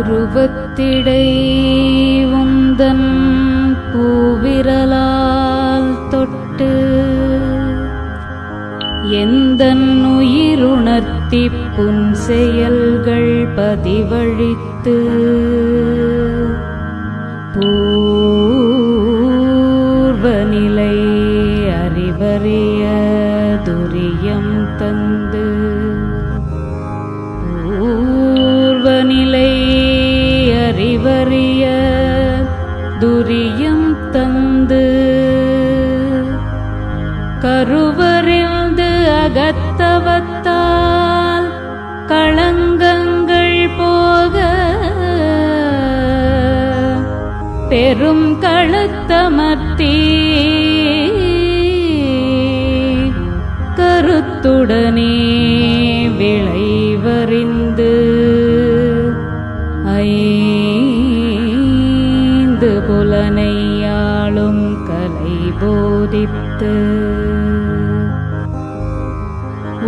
உருவத்திடை உந்தன் பூவிரலால் தொட்டு எந்த உயிருணர்த்தி புன் செயல்கள் பதிவழித்து பூர்வநிலை அறிவறிய துரியம் தந்து கருவறிந்து அகத்தவத்தால் களங்கங்கள் போக பெரும் களத்தமர்த்தி கருத்துடனே விளைவறிந்து ஐ புலனையாளும் கலை போதித்து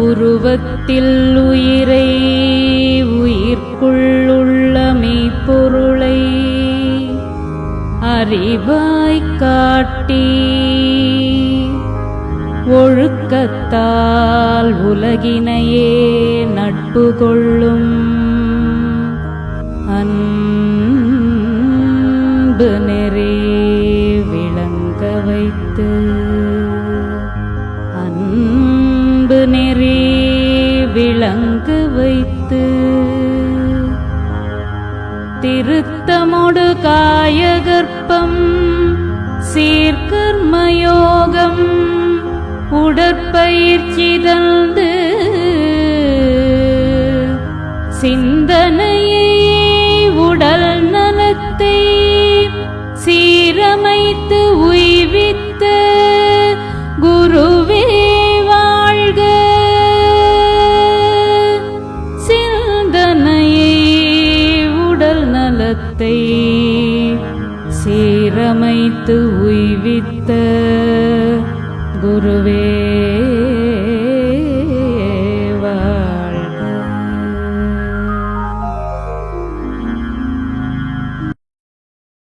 உருவத்தில் உயிரை உயிர்க்குள்ளுள்ள மெய்ப்பொருளை அறிவாய் காட்டி ஒழுக்கத்தால் உலகினையே நட்பு கொள்ளும் அன் அன்பு நெறி விளங்க வைத்து அன்பு நெறி விளங்க வைத்து திருத்தமொடு காயகற்பம் சீர்கர்மயோகம் உடற்பயிற்சி தந்து சிந்தனையை உடல் நலத்தை சீரமைத்து உய்வித்து குருவே வாழ்க. சிந்தனையை உடல் நலத்தை சீரமைத்து உய்வித்த குருவே